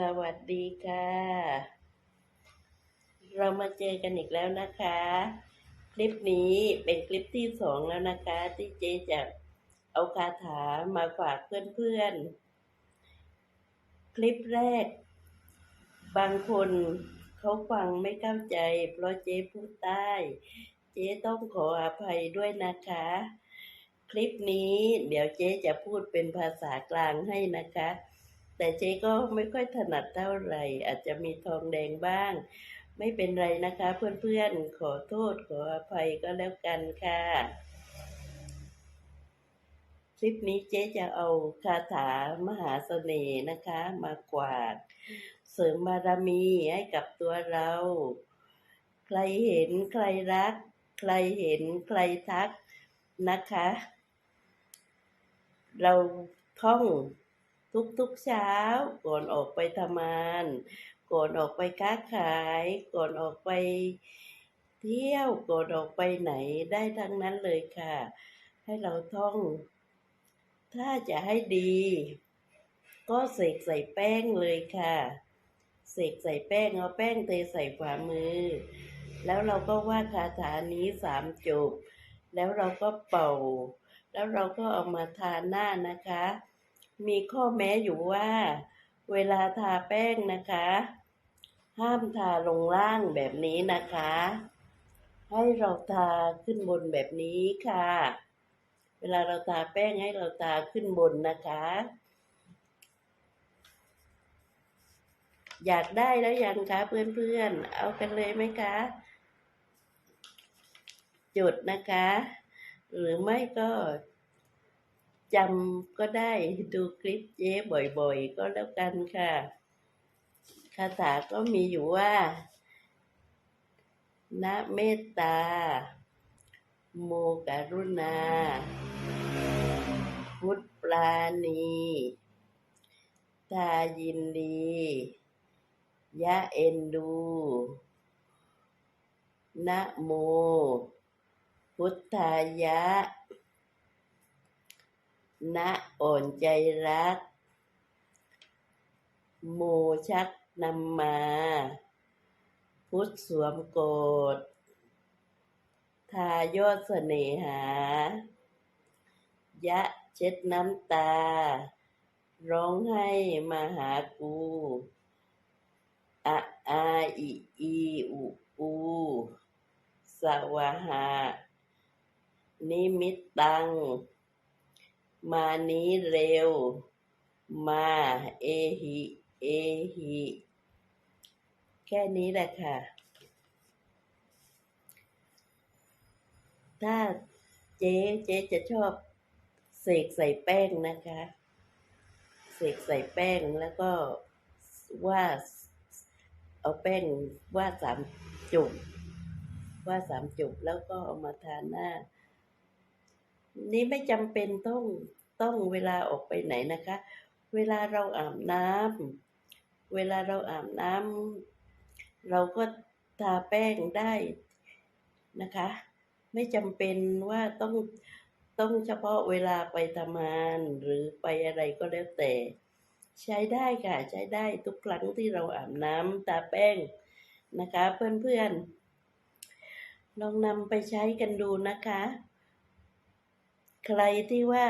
สวัสดีค่ะ เรามาเจอกันอีกแล้วนะคะ คลิปนี้เป็นคลิปที่สองแล้วนะคะ ที่เจ๊จะเอาคาถามาฝากเพื่อนๆ คลิปแรก บางคนเขาฟังไม่เข้าใจ เพราะเจ๊พูดใต้ เจ๊ต้องขออภัยด้วยนะคะ คลิปนี้เดี๋ยวเจ๊จะพูดเป็นภาษากลางให้นะคะ แต่เจ๊ก็ไม่ค่อยถนัดเท่าไหร่ อาจจะมีทองแดงบ้าง ไม่เป็นไรนะคะ เพื่อนๆ ขอโทษขออภัยก็แล้วกันค่ะ คลิปนี้เจ๊จะเอาคาถามหาเสน่ห์นะคะ มากวาด เสริมบารมีให้กับตัวเรา ใครเห็นใครรัก ใครเห็นใครทักนะคะ เราท่อง ทุกๆเช้า ก่อนออกไปทำงาน ก่อนออกไปค้าขาย ก่อนออกไปเที่ยวก่อนออกไปไหนได้ทั้งนั้นเลยค่ะ ให้เราท่อง ถ้าจะให้ดี ก็เสกใส่แป้งเลยค่ะเสกใส่แป้งเอาแป้งเทใส่ฝ่ามือ แล้วเราก็วาดคาถานี้สามจบ แล้วเราก็เป่า แล้วเราก็เอามาทาหน้านะคะ มีข้อแม้อยู่ว่า เวลาทาแป้งนะคะ ห้ามทาลงล่างแบบนี้นะคะ ให้เราทาขึ้นบนแบบนี้ค่ะ เวลาเราทาแป้งให้เราทาขึ้นบนนะคะ อยากได้แล้วยังคะเพื่อนๆ เอากันเลยไหมคะจดนะคะ หรือไม่ก็ จำก็ได้ดูคลิปเจ๊บ่อยๆ ก็แล้วกันค่ะ คาถาก็มีอยู่ว่านะเมตตา โมกรุณา พุทธปราณี ตายินดี ยะเอ็นดู นะโม พุทธายะ ณอ่อนใจรัก โมชักนำมา พุทธสวมโกดทายอดเสน่หา ยะเช็ดน้ำตา ร้องให้มาหากูอะอาอิอีอุอูสวาหา นิมิตตัง มานี้เร็ว มาเอหิเอหิแค่นี้แหละค่ะ ถ้าเจ๊เจ๊จะชอบเสกใส่แป้งนะคะ เสกใส่แป้งแล้วก็ว่าเอาแป้งว่าสามจุกว่าสามจุกแล้วก็เอามาทาหน้า นี่ไม่จำเป็นต้องต้องเวลาออกไปไหนนะคะ เวลาเราอาบน้ำเวลาเราอาบน้ำเราก็ทาแป้งได้นะคะ ไม่จำเป็นว่าต้องต้องเฉพาะเวลาไปทำงานหรือไปอะไรก็แล้วแต่ ใช้ได้ค่ะใช้ได้ทุกครั้งที่เราอาบน้ำตาแป้งนะคะ เพื่อนๆลองนำไปใช้กันดูนะคะ ใครที่ว่า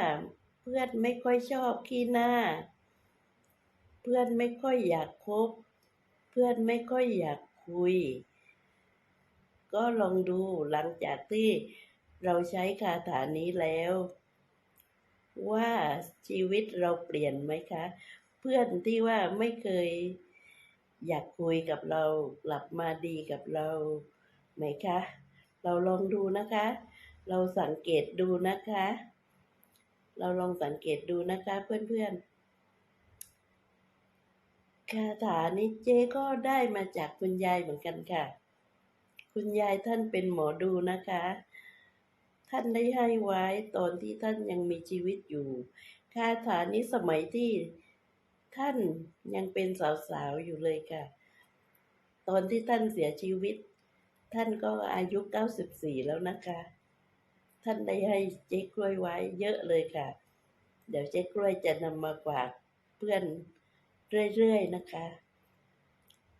เพื่อนไม่ค่อยชอบขี้หน้า เพื่อนไม่ค่อยอยากคบ เพื่อนไม่ค่อยอยากคุย ก็ลองดูหลังจากที่เราใช้คาถานี้แล้ว ว่าชีวิตเราเปลี่ยนไหมคะ เพื่อนที่ว่าไม่เคยอยากคุยกับเรากลับมาดีกับเราไหมคะ เราลองดูนะคะ เราสังเกตดูนะคะ เราลองสังเกตดูนะคะเพื่อนๆ คาถานี้เจ๊ก็ได้มาจากคุณยายเหมือนกันค่ะ คุณยายท่านเป็นหมอดูนะคะ ท่านได้ให้ไว้ตอนที่ท่านยังมีชีวิตอยู่ คาถานี้สมัยที่ท่านยังเป็นสาวๆอยู่เลยค่ะ ตอนที่ท่านเสียชีวิต ท่านก็อายุ 94 แล้วนะคะ ท่านได้ให้เจ๊กล้วยไว้เยอะเลยค่ะ เดี๋ยวเจ๊กล้วยจะนำมาฝากเพื่อนเรื่อยๆนะคะ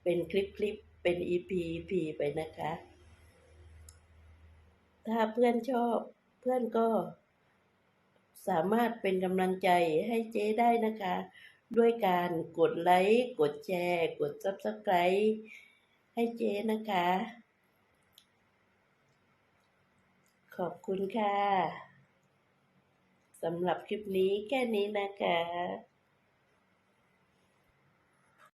เป็นคลิปๆ เป็น EP EP ไปนะคะ ถ้าเพื่อนชอบเพื่อนก็สามารถเป็นกำลังใจให้เจ๊ได้นะคะ ด้วยการกดไลค์ กดแชร์ กด Subscribe ให้เจ๊นะคะ ขอบคุณค่ะสำหรับคลิปนี้แค่นี้นะคะ